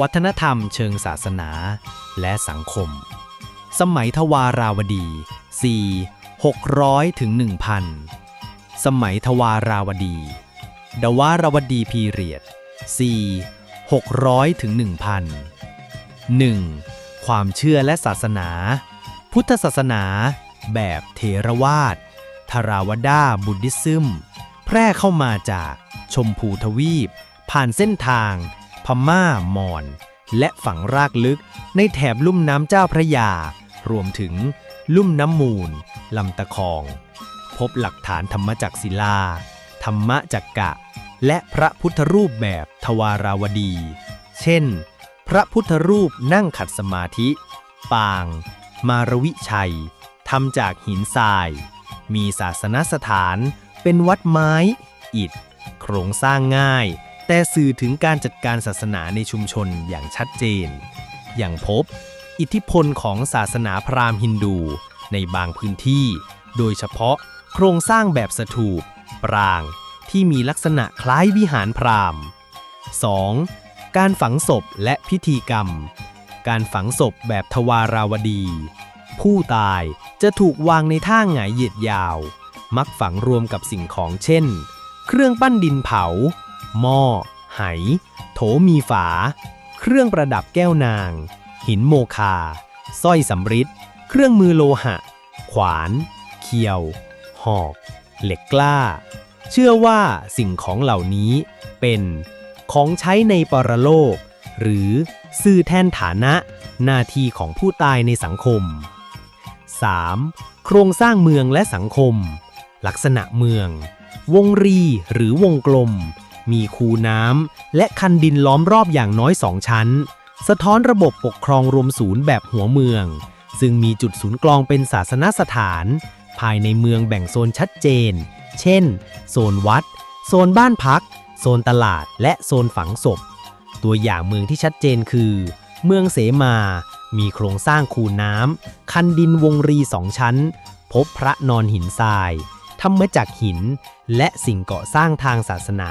วัฒนธรรมเชิงศาสนา และสังคม สมัยทวาราวดี 4 600ถึง1,000 สมัยทวาราวดี ดวาราวดีพีเรียด 4 600ถึง1,000 1. ความเชื่อและศาสนา พุทธศาสนา แบบเทรวาสทาราวดาบุดดิซึม แพร่เข้ามาจากชมพูทวีป ผ่านเส้นทาง ม่า มอญและฝังรากลึกในแถบลุ่มน้ำเจ้าพระยา รวมถึงลุ่มน้ำมูล ลำตะคอง พบหลักฐานธรรมจักศิลา ธรรมจักกะ และพระพุทธรูปแบบทวาราวดี เช่น พระพุทธรูปนั่งขัดสมาธิ ปาง มารวิชัยทำจากหินทราย มีศาสนสถาน เป็นวัดไม้ อิฐ โครงสร้างง่าย แต่สื่อถึงการจัดการศาสนาในชุมชนอย่างชัดเจน อย่างพบ อิทธิพลของศาสนาพราหมณ์ฮินดู ในบางพื้นที่ โดยเฉพาะโครงสร้างแบบสถูป ปราง ที่มีลักษณะคล้ายวิหารพราหมณ์ 2. การฝังศพและพิธีกรรม การฝังศพแบบทวาราวดี ผู้ตายจะถูกวางในท่าหงายเหยียดยาว มักฝังรวมกับสิ่งของเช่น เครื่องปั้นดินเผา หม้อ ไห โถมีฝา เครื่องประดับแก้วนาง หินโมคาสร้อยสำริดเครื่องมือโลหะ ขวาน เคียว หอก เหล็กกล้า เชื่อว่าสิ่งของเหล่านี้เป็นของใช้ในปรโลก หรือซื่อแทนฐานะหน้าที่ของผู้ตายในสังคม 3. โครงสร้างเมืองและสังคม ลักษณะเมือง วงรีหรือวงกลม มีคูน้ำและคันดินล้อมรอบอย่างน้อยสองชั้น สะท้อนระบบปกครองรวมศูนย์แบบหัวเมือง ซึ่งมีจุดศูนย์กลองเป็นศาสนสถาน ภายในเมืองแบ่งโซนชัดเจน เช่น โซนวัด โซนบ้านพัก โซนตลาด และโซนฝังศพ ตัวอย่างเมืองที่ชัดเจนคือ เมืองเสมา มีโครงสร้างคูน้ำ คันดินวงรีสองชั้น พบพระนอนหินทรายทำมาจากหิน และสิ่งก่อสร้างทางศาสนา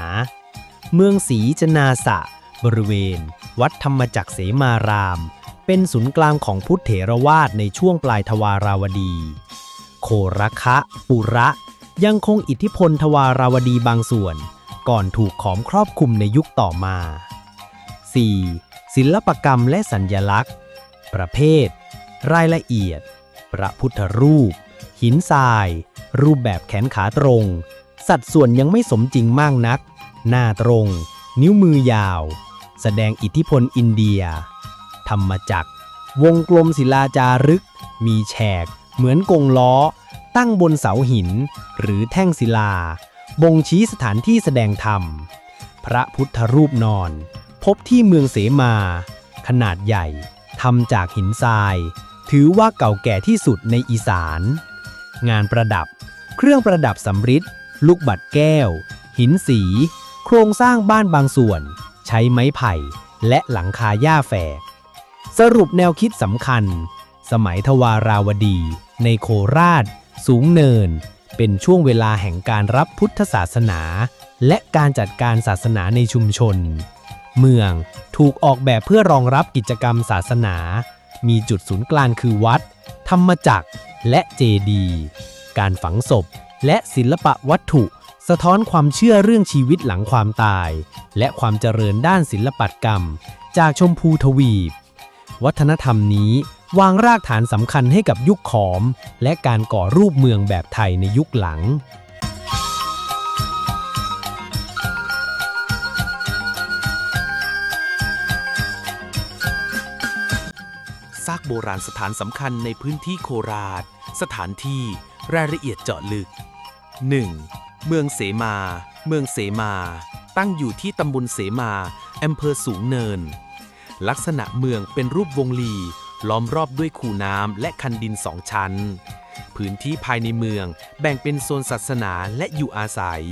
เมืองศรีจนาสะ บริเวณ วัดธรรมจักรเสมาราม เป็นศูนย์กลางของพุทธเถรวาทในช่วงปลายทวาราวดี โคระคะ ปุระ ยังคงอิทธิพลทวาราวดีบางส่วน ก่อนถูกขอมครอบคลุมในยุคต่อมา 4. ศิลปกรรมและสัญญลักษณ์ ประเภท รายละเอียด พระพุทธรูป หินทราย รูปแบบแขนขาตรง สัดส่วนยังไม่สมจริงมากนัก หน้าตรง นิ้วมือยาว แสดงอิทธิพลอินเดีย ธรรมจักร วงกลมศิลาจารึก มีแฉก เหมือนกงล้อ ตั้งบนเสาหิน หรือแท่งศิลา บ่งชี้สถานที่แสดงธรรม พระพุทธรูปนอน พบที่เมืองเสมา ขนาดใหญ่ทำจากหินทราย ถือว่าเก่าแก่ที่สุดในอีสาน งานประดับ เครื่องประดับสำริด ลูกบัดแก้ว หินสี โครงสร้างบ้านบางส่วน ใช้ไม้ไผ่ และหลังคาหญ้าแฝก สรุปแนวคิดสำคัญ สมัยทวาราวดี ในโคราช สูงเนิน เป็นช่วงเวลาแห่งการรับพุทธศาสนา และการจัดการศาสนาในชุมชน เมืองถูกออกแบบเพื่อรองรับกิจกรรมศาสนา มีจุดศูนย์กลางคือวัด ธรรมจักรและเจดี การฝังศพ และศิลปะวัตถุ สะท้อนความเชื่อเรื่องชีวิตหลังความตาย และความเจริญด้านศิลปกรรม จากชมพูทวีป วัฒนธรรมนี้วางรากฐานสำคัญให้กับยุคขอม และการก่อรูปเมืองแบบไทยในยุคหลังซากโบราณสถานสำคัญในพื้นที่โคราช สถานที่ รายละเอียดเจาะลึก 1. เมืองเสมา เมืองเสมา ตั้งอยู่ที่ตำบลเสมาอำเภอสูงเนิน ลักษณะเมืองเป็นรูปวงลี ล้อมรอบด้วยคูน้ำและคันดินสองชั้น พื้นที่ภายในเมืองแบ่งเป็นโซนศาสนาและอยู่อาศัย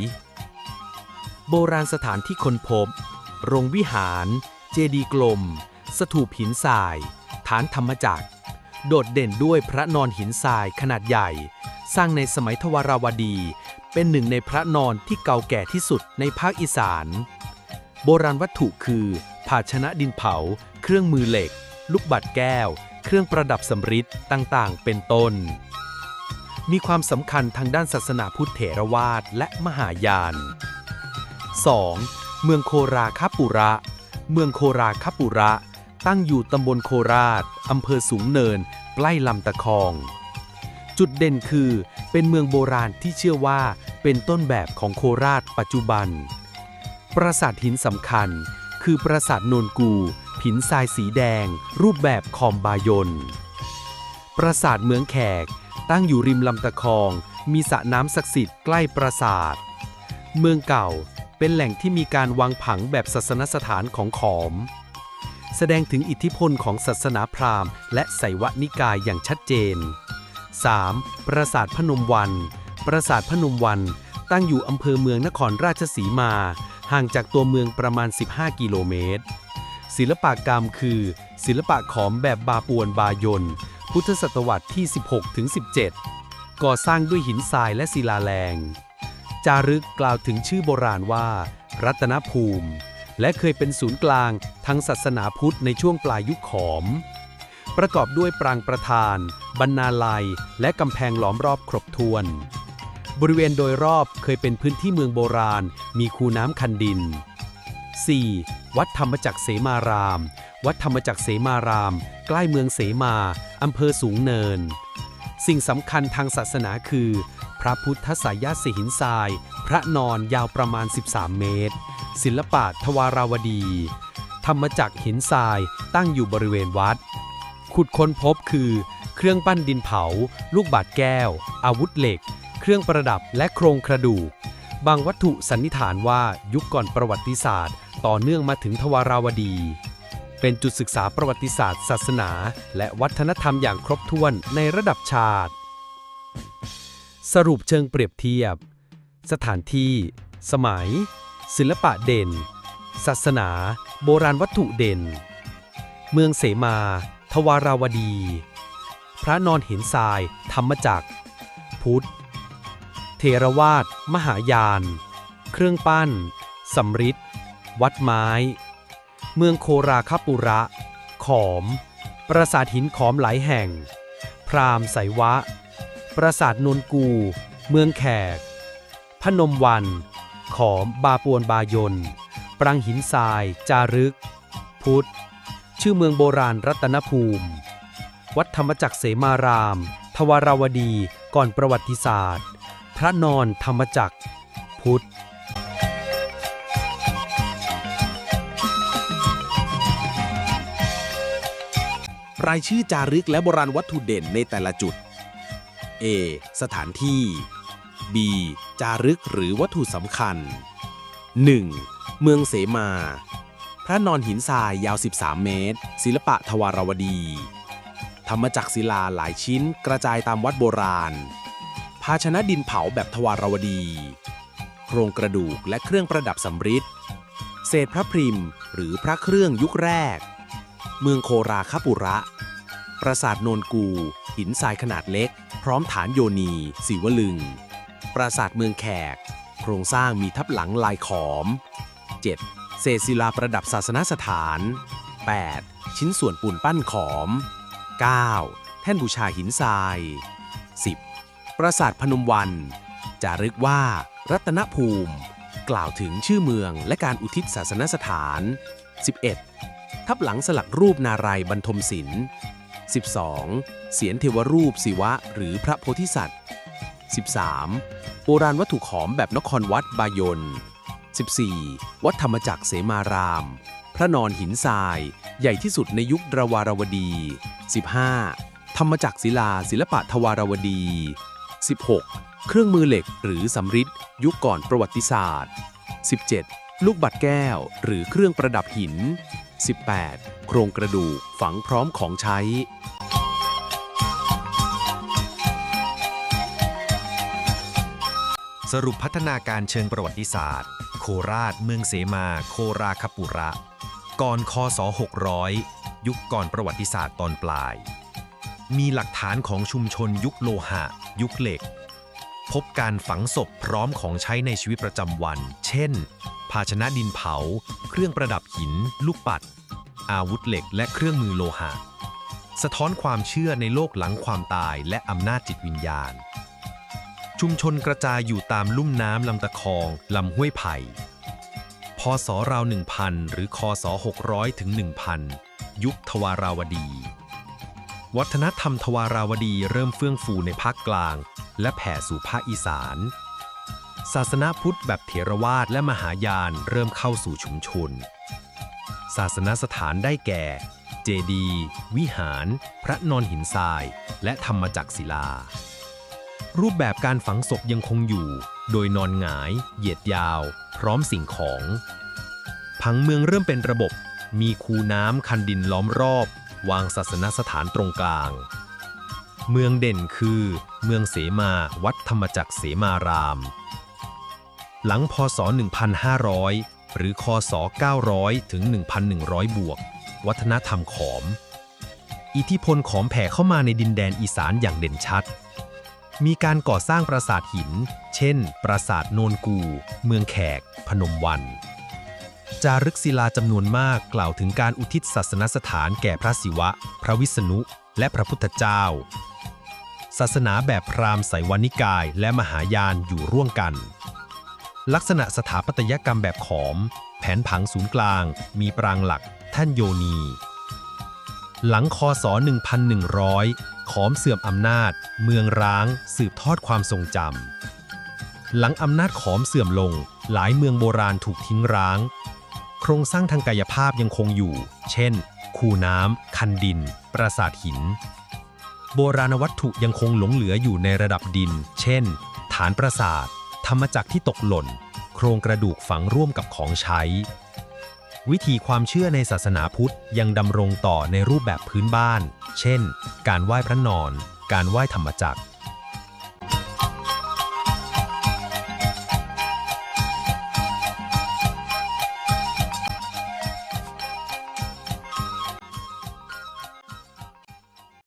โบราณสถานที่ค้นพบ โรงวิหาร เจดีย์กลม สถูปหินทราย ฐานธรรมจักร โดดเด่นด้วยพระนอนหินทรายขนาดใหญ่ สร้างในสมัยทวาราวดี เป็นหนึ่งในพระนอนที่เก่าแก่ที่สุดในภาคอีสาน โบราณวัตถุคือ ภาชนะดินเผา เครื่องมือเหล็ก ลูกบัตรแก้ว เครื่องประดับสำริดต่างๆ เป็นต้น มีความสำคัญทางด้านศาสนาพุทธเถรวาทและมหายาน 2. เมืองโคราคาปุระ เมืองโคราคาปุระ ตั้งอยู่ตำบลโคราชอำเภอสูงเนิน ใกล้ลำตะคอง จุดเด่นคือ เป็นเมืองโบราณที่เชื่อว่าเป็นต้นแบบของโคราชปัจจุบัน ปราสาทหินสำคัญ คือปราสาทโนนกูหินทรายสีแดง รูปแบบคอมบายน ปราสาทเมืองแขก ตั้งอยู่ริมลำตะคอง มีสระน้ำศักดิ์สิทธิ์ใกล้ปราสาท เมืองเก่าเป็นแหล่งที่มีการวางผังแบบศาสนสถานของขอม แสดงถึงอิทธิพลของศาสนาพราหมณ์ และไสยวนิกายอย่างชัดเจน 3. ปราสาทพนมวัน ปราสาทพนมวัน ตั้งอยู่อำเภอเมืองนครราชสีมา ห่างจากตัวเมืองประมาณ 15 กิโลเมตร ศิลปกรรมคือ ศิลปะขอมแบบบาปวนบายน พุทธศตวรรษที่ 16ถึง17 ก่อสร้างด้วยหินทรายและศิลาแรง จารึกกล่าวถึงชื่อโบราณว่า รัตนภูมิ และเคยเป็นศูนย์กลางทางศาสนาพุทธในช่วงปลายยุคขอม ประกอบด้วยปรางประธาน บรรณาลัย และกำแพงล้อมรอบครบถ้วน บริเวณโดยรอบเคยเป็นพื้นที่เมืองโบราณ มีคูน้ำคันดิน 4. วัดธรรมจักรเสมาราม วัดธรรมจักรเสมาราม ใกล้เมืองเสมาอำเภอสูงเนิน สิ่งสำคัญทางศาสนาคือ พระพุทธสายาสิหินทราย พระนอนยาวประมาณ 13 เมตร ศิลปะทวาราวดี ธรรมจักรหินทรายตั้งอยู่บริเวณวัด ขุดค้นพบคือ เครื่องปั้นดินเผา ลูกบาศก์แก้ว อาวุธเหล็ก เครื่องประดับและโครงกระดูก บางวัตถุสันนิษฐานว่ายุคก่อนประวัติศาสตร์ ต่อเนื่องมาถึงทวาราวดี เป็นจุดศึกษาประวัติศาสตร์ ศาสนา และวัฒนธรรมอย่างครบถ้วนในระดับชาติ สรุปเชิงเปรียบเทียบ สถานที่ สมัย ศิลปะเด่น ศาสนา โบราณวัตถุเด่น เมืองเสมา ทวาราวดี พระนอนหินทราย ธรรมจักร พุทธ เทรวาสมหายาน เครื่องปั้นสำริดวัดไม้ เมืองโคราคาปุระ ขอม ปราสาทหินขอมหลายแห่ง พราหมณ์ไสยวะ ปราสาทนนกู เมืองแขก พนมวัน ขอมบาปวนบายน ปรังหินทราย จารึก พุทธ ชื่อเมืองโบราณรัตนภูมิ วัดธรรมจักรเสมาราม ทวาราวดีก่อนประวัติศาสตร์ พระนอนธรรมจักร พุทธรายชื่อจารึกและโบราณวัตถุเด่นในแต่ละจุด A สถานที่ B จารึกหรือวัตถุสำคัญ 1. เมืองเสมา พระนอนหินทรายยาว 13 เมตร ศิลปะทวารวดี ธรรมจักศิลาหลายชิ้นกระจายตามวัดโบราณ ภาชนะดินเผาแบบทวารวดี โครงกระดูกและเครื่องประดับสำริดเศษพระพริมหรือพระเครื่องยุคแรก เมืองโคราคาปุระ ปราสาทโนนกู หินทรายขนาดเล็ก พร้อมฐานโยนีสีวลึง ปราสาทเมืองแขก โครงสร้างมีทับหลังลายขอม 7. เศษศิลาประดับศาสนสถาน 8. ชิ้นส่วนปูนปั้นขอม 9. แท่นบูชาหินทราย 10. ปราสาทพนมวันจารึกว่า รัตนภูมิ กล่าวถึงชื่อเมืองและการอุทิศศาสนสถาน 11. ทับหลังสลักรูปนารายณ์บรรทมศิลป์ 12. เสียนเทวรูปศิวะหรือพระโพธิสัตว์ 13. โบราณวัตถุขอมแบบนครวัดบายน 14. วัดธรรมจักรเสมาราม พระนอนหินทราย ใหญ่ที่สุดในยุคดรวารวดี 15. ธรรมจักรศิลาศิลปะทวารวดี 16. เครื่องมือเหล็กหรือสำริดยุคก่อนประวัติศาสตร์ 17. ลูกบัตรแก้ว หรือเครื่องประดับหิน 18. โครงกระดูกฝังพร้อมของใช้ สรุปพัฒนาการเชิงประวัติศาสตร์ โคราชเมืองเสมา โคราคปุระ ก่อนคศ600 ยุคก่อนประวัติศาสตร์ตอนปลาย มีหลักฐานของชุมชนยุคโลหะ ยุคเหล็ก พบการฝังศพพร้อมของใช้ในชีวิตประจำวัน เช่น ภาชนะดินเผา เครื่องประดับหิน ลูกปัด อาวุธเหล็กและเครื่องมือโลหะ สะท้อนความเชื่อในโลกหลังความตายและอำนาจจิตวิญญาณ ชุมชนกระจายอยู่ตามลุ่มน้ำลำตะคองลำห้วยไผ่ ศราว 1000 หรือคศ 600 ถึง 1000 ยุคทวาราวดี วัฒนธรรมทวาราวดีเริ่มเฟื่องฟูในภาคกลาง และแผ่สู่ภาคอีสาน ศาสนาพุทธแบบเถรวาทและมหายานเริ่มเข้าสู่ชุมชน ศาสนสถานได้แก่ เจดีย์วิหาร พระนอนหินทราย และธรรมจักศิลา รูปแบบการฝังศพยังคงอยู่ โดยนอนหงาย เหยียดยาว พร้อมสิ่งของ ผังเมืองเริ่มเป็นระบบ มีคูน้ำคันดินล้อมรอบ วางศาสนสถานตรงกลาง เมืองเด่นคือ เมืองเสมาวัดธรรมจักรเสมาราม หลังพศ 1500 หรือคศ 900 ถึง 1,100 บวก วัฒนธรรมขอม อิทธิพลขอมแผ่เข้ามาในดินแดนอีสานอย่างเด่นชัด มีการก่อสร้างปราสาทหิน เช่น ปราสาทโนนกู เมืองแขก พนมวัน จารึกศิลาจำนวนมากกล่าวถึงการอุทิศศาสนสถานแก่พระศิวะ พระวิษณุ และพระพุทธเจ้า ศาสนาแบบพราหมณ์ไสวานิกายและมหายานอยู่ร่วมกัน ลักษณะสถาปัตยกรรมแบบขอม แผนผังศูนย์กลาง มีปรางหลัก ท่านโยนี หลังคศ 1100 ขอมเสื่อมอำนาจ เมืองร้าง สืบทอดความทรงจำ หลังอำนาจขอมเสื่อมลง หลายเมืองโบราณถูกทิ้งร้าง โครงสร้างทางกายภาพยังคงอยู่ เช่น คูน้ำ คันดิน ปราสาทหิน โบราณวัตถุยังคงหลงเหลืออยู่ในระดับดิน เช่น ฐานปราสาท ธรรมจักรที่ตกหล่น โครงกระดูกฝังร่วมกับของใช้ วิธีความเชื่อในศาสนาพุทธยังดำรงต่อในรูปแบบพื้นบ้าน เช่น การไหว้พระนอน การไหว้ธรรมจักร